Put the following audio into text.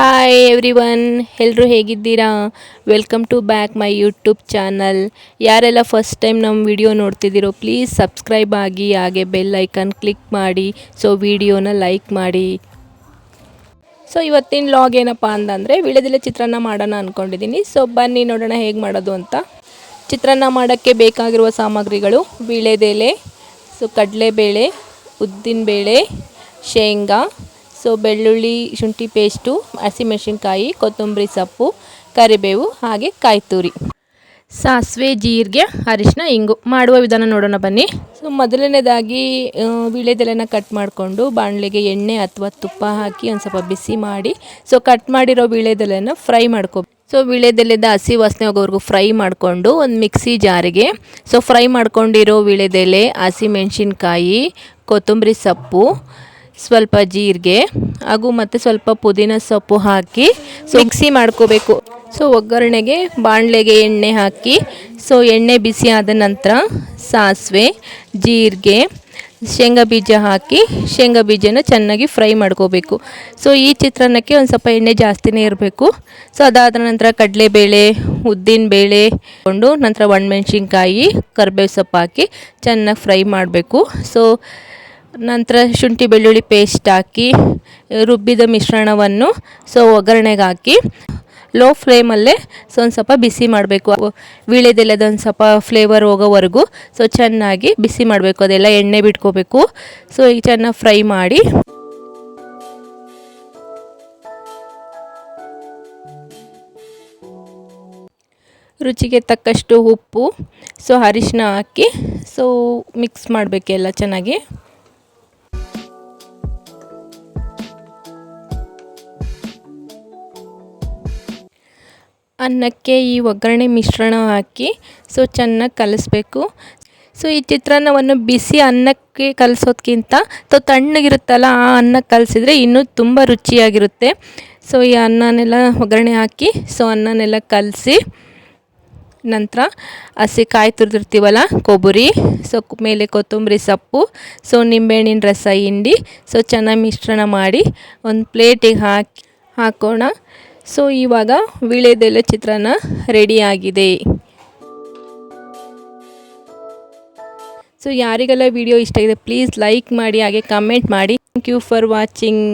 Hi every one ಎಲ್ಲರೂ ಹೇಗಿದ್ದೀರಾ? Welcome to back my YouTube channel ಯಾರೆಲ್ಲ ಫಸ್ಟ್ ಟೈಮ್ ನಮ್ಮ ವಿಡಿಯೋ ನೋಡ್ತಿದ್ದೀರೋ ಪ್ಲೀಸ್ ಸಬ್ಸ್ಕ್ರೈಬ್ ಆಗಿ, ಹಾಗೆ ಬೆಲ್ ಐಕನ್ ಕ್ಲಿಕ್ ಮಾಡಿ ಸೊ ವಿಡಿಯೋನ ಲೈಕ್ ಮಾಡಿ. ಸೊ ಇವತ್ತಿನ ಲಾಗ್ ಏನಪ್ಪ ಅಂತಂದರೆ, ವಿಳೆದೆಲೆ ಚಿತ್ರಾನ್ನ ಮಾಡೋಣ ಅಂದ್ಕೊಂಡಿದ್ದೀನಿ ಸೊ ಬನ್ನಿ ನೋಡೋಣ ಹೇಗೆ ಮಾಡೋದು ಅಂತ. ಚಿತ್ರಾನ್ನ ಮಾಡೋಕ್ಕೆ ಬೇಕಾಗಿರುವ ಸಾಮಗ್ರಿಗಳು ವಿಳೆದೆಲೆ ಸೊ ಕಡಲೆಬೇಳೆ, ಉದ್ದಿನಬೇಳೆ, ಶೇಂಗಾ ಸೊ ಬೆಳ್ಳುಳ್ಳಿ, ಶುಂಠಿ ಪೇಸ್ಟು ಹಸಿಮೆಣಸಿನ್ಕಾಯಿ ಕೊತ್ತಂಬರಿ ಸೊಪ್ಪು, ಕರಿಬೇವು, ಹಾಗೆ ಕಾಯಿ ತುರಿ ಸಾಸಿವೆ, ಜೀರಿಗೆ, ಅರಿಶಿನ, ಇಂಗು. ಮಾಡುವ ವಿಧಾನ ನೋಡೋಣ ಬನ್ನಿ. ಸೊ ಮೊದಲನೇದಾಗಿ ವಿಳೆದೆಲೆನ ಕಟ್ ಮಾಡಿಕೊಂಡು ಬಾಣಲೆಗೆ ಎಣ್ಣೆ ಅಥವಾ ತುಪ್ಪ ಹಾಕಿ ಒಂದು ಸ್ವಲ್ಪ ಬಿಸಿ ಮಾಡಿ ಸೊ ಕಟ್ ಮಾಡಿರೋ ವೀಳ್ಯದೆಲೆನ ಫ್ರೈ ಮಾಡ್ಕೊ ಸೊ ವೀಳ್ಯದೆಲೆದ ಹಸಿ ವಾಸನೆ ಹೋಗೋವರೆಗೂ ಫ್ರೈ ಮಾಡಿಕೊಂಡು ಒಂದು ಮಿಕ್ಸಿ ಜಾರಿಗೆ. ಸೊ ಫ್ರೈ ಮಾಡ್ಕೊಂಡಿರೋ ವೀಳ್ಯದೆಲೆ ಹಸಿಮೆಣಸಿನ್ಕಾಯಿ ಕೊತ್ತಂಬರಿ ಸೊಪ್ಪು ಸ್ವಲ್ಪ ಜೀರಿಗೆ ಹಾಗೂ ಮತ್ತು ಸ್ವಲ್ಪ ಪುದೀನ ಸೊಪ್ಪು ಹಾಕಿ ಸೊ ಮಿಕ್ಸಿ ಮಾಡ್ಕೋಬೇಕು. ಸೊ ಒಗ್ಗರಣೆಗೆ ಬಾಣಲೆಗೆ ಎಣ್ಣೆ ಹಾಕಿ ಸೊ ಎಣ್ಣೆ ಬಿಸಿ ಆದ ನಂತರ ಸಾಸಿವೆ ಜೀರಿಗೆ ಶೇಂಗಾ ಬೀಜ ಹಾಕಿ ಶೇಂಗಾ ಬೀಜನ ಚೆನ್ನಾಗಿ ಫ್ರೈ ಮಾಡ್ಕೋಬೇಕು. ಸೊ ಈ ಚಿತ್ರಾನ್ನಕ್ಕೆ ಒಂದು ಸ್ವಲ್ಪ ಎಣ್ಣೆ ಜಾಸ್ತಿನೇ ಇರಬೇಕು. ಸೊ ಅದಾದ ನಂತರ ಕಡಲೆಬೇಳೆ ಉದ್ದಿನಬೇಳೆ ಕೊಂಡು ನಂತರ ಒಣಮೆಣ್ಸಿನ್ಕಾಯಿ ಕರಿಬೇವು ಸೊಪ್ಪು ಹಾಕಿ ಚೆನ್ನಾಗಿ ಫ್ರೈ ಮಾಡಬೇಕು. ಸೊ ನಂತರ ಶುಂಠಿ ಬೆಳ್ಳುಳ್ಳಿ ಪೇಸ್ಟ್ ಹಾಕಿ, ರುಬ್ಬಿದ ಮಿಶ್ರಣವನ್ನು ಸೊ ಒಗ್ಗರಣೆಗೆ ಹಾಕಿ ಲೋ ಫ್ಲೇಮಲ್ಲೇ ಸೊ ಒಂದು ಸ್ವಲ್ಪ ಬಿಸಿ ಮಾಡಬೇಕು. ಒಂದು ಸ್ವಲ್ಪ ಫ್ಲೇವರ್ ಹೋಗೋವರೆಗೂ ಸೊ ಚೆನ್ನಾಗಿ ಬಿಸಿ ಮಾಡಬೇಕು. ಅದೆಲ್ಲ ಎಣ್ಣೆ ಬಿಟ್ಕೋಬೇಕು. ಸೊ ಈಗ ಚೆನ್ನಾಗಿ ಫ್ರೈ ಮಾಡಿ. ರುಚಿಗೆ ತಕ್ಕಷ್ಟು ಉಪ್ಪು, ಸೊ ಅರಿಶಿನ ಹಾಕಿ, ಸೊ ಮಿಕ್ಸ್ ಮಾಡಬೇಕೆಲ್ಲ ಚೆನ್ನಾಗಿ. ಅನ್ನಕ್ಕೆ ಈ ಒಗ್ಗರಣೆ ಮಿಶ್ರಣ ಹಾಕಿ, ಸೊ ಚೆನ್ನಾಗಿ ಕಲಿಸ್ಬೇಕು. ಸೊ ಈ ಚಿತ್ರಾನ್ನವನ್ನು ಬಿಸಿ ಅನ್ನಕ್ಕೆ ಕಲಿಸೋದ್ಕಿಂತ, ಸೊ ತಣ್ಣಗಿರುತ್ತಲ್ಲ ಆ ಅನ್ನಕ್ಕೆ ಕಲಿಸಿದ್ರೆ ಇನ್ನೂ ತುಂಬ ರುಚಿಯಾಗಿರುತ್ತೆ. ಸೊ ಈ ಅನ್ನನೆಲ್ಲ ಒಗ್ಗರಣೆ ಹಾಕಿ, ಸೊ ಅನ್ನನೆಲ್ಲ ಕಲಸಿ, ನಂತರ ಹಸಿ ಕಾಯಿ ತುರಿದಿರ್ತೀವಲ್ಲ, ಕೊಬ್ಬರಿ, ಸೊ ಮೇಲೆ ಕೊತ್ತಂಬರಿ ಸೊಪ್ಪು, ಸೊ ನಿಂಬೆಹಣ್ಣಿನ ರಸ, ಹಿಂಡಿ, ಸೊ ಚೆನ್ನಾಗಿ ಮಿಶ್ರಣ ಮಾಡಿ ಒಂದು ಪ್ಲೇಟಿಗೆ ಹಾಕಿ, ಹಾಕೋಣ. ಸೊ ಇವಾಗ ವೀಳ್ಯದೆಲೆ ಚಿತ್ರಾನ್ನ ರೆಡಿಯಾಗಿದೆ ಸೊ ಯಾರಿಗೆಲ್ಲ ವಿಡಿಯೋ ಇಷ್ಟ ಇದೆ ಪ್ಲೀಸ್ ಲೈಕ್ ಮಾಡಿ, ಹಾಗೆ ಕಮೆಂಟ್ ಮಾಡಿ. Thank you for watching